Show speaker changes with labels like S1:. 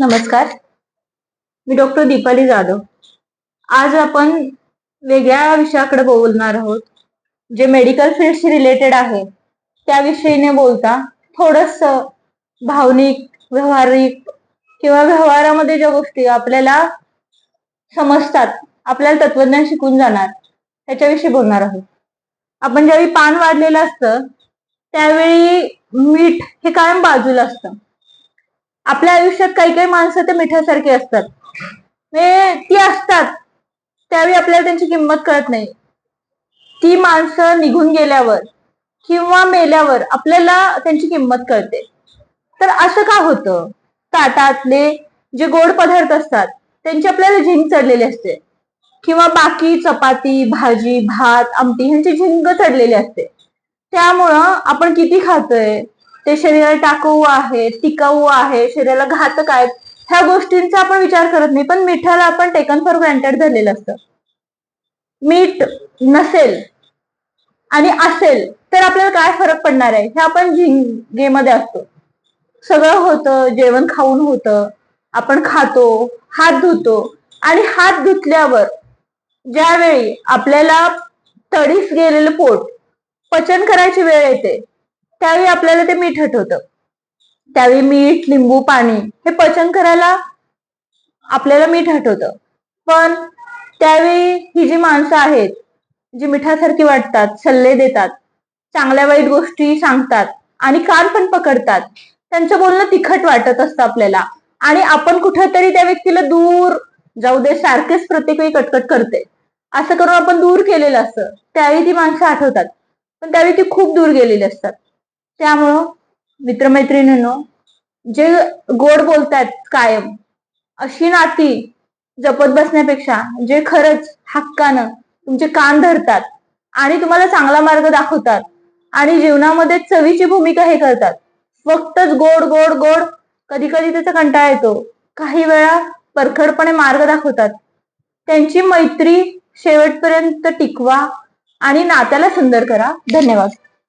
S1: नमस्कार. मी डॉक्टर दीपाली जाधव. आज आपण वेगळ्या विषयाकडे बोलणार आहोत जे मेडिकल फील्डशी रिलेटेड आहे. त्याविषयीने बोलता थोडस भावनिक व्यवहारिक किंवा व्यवहारामध्ये ज्या गोष्टी आपल्याला समजतात आपल्याला तत्वज्ञान शिकून जाणार त्याच्याविषयी बोलणार आहोत. आपण ज्यावेळी पान वाढलेलं असतं त्यावेळी मीठ हे कायम बाजूला असतं. आपल्या आयुष्यात काही काही माणसं ते मिठासारखी असतात. ती असतात. त्यावेळी आपल्याला त्यांची किंमत कळत नाही. ती माणसं निघून गेल्यावर किंवा मेल्यावर आपल्याला त्यांची किंमत कळते. तर असं का होतं? ताटातले जे गोड पदार्थ असतात त्यांची आपल्याला झिंग चढलेली असते. किंवा बाकी चपाती भाजी भात आमटी ह्यांची झिंग चढलेली असते. त्यामुळं आपण किती खातोय? ते शरीराला टाकवू आहे टिकाऊ आहे शरीराला घातक आहेत ह्या गोष्टींचा आपण विचार करत नाही पण मिठाला आपण टेकन फॉर ग्रँटेड झालेलं असतं. मीठ नसेल आणि असेल तर आपल्याला काय फरक पडणार आहे? हे आपण झिंगेमध्ये असतो. सगळं होतं जेवण खाऊन होतं आपण खातो हात धुतो. आणि हात धुतल्यावर ज्यावेळी आपल्याला तडीस गेलेलं पोट पचन करायची वेळ येते त्यावेळी आपल्याला ते मीठ आठवतं त्यावेळी मीठ लिंबू पाणी हे पचन करायला आपल्याला मीठ आठवतं पण त्यावेळी ही जी माणसं आहेत जी मिठासारखी वाटतात सल्ले देतात चांगल्या वाईट गोष्टी सांगतात आणि कान पण पकडतात त्यांचं बोलणं तिखट वाटत असतं आपल्याला. आणि आपण कुठेतरी त्या व्यक्तीला दूर जाऊ दे सारखेच प्रत्येक वेळी कटकट करते. असं करून आपण दूर केलेलं असतं. त्यावेळी ती माणसं आठवतात. पण त्यावेळी ती खूप दूर गेलेली असतात. त्यामुळं मित्रमैत्रिणींनो जे गोड बोलतायत कायम अशी नाती जपत बसण्यापेक्षा जे खरंच हक्कानं तुमचे कान धरतात आणि तुम्हाला चांगला मार्ग दाखवतात आणि जीवनामध्ये चवीची भूमिका हे करतात. फक्तच गोड गोड गोड कधी कधी त्याचा कंटाळा येतो. काही वेळा परखडपणे मार्ग दाखवतात. त्यांची मैत्री शेवटपर्यंत टिकवा आणि नात्याला सुंदर करा. धन्यवाद.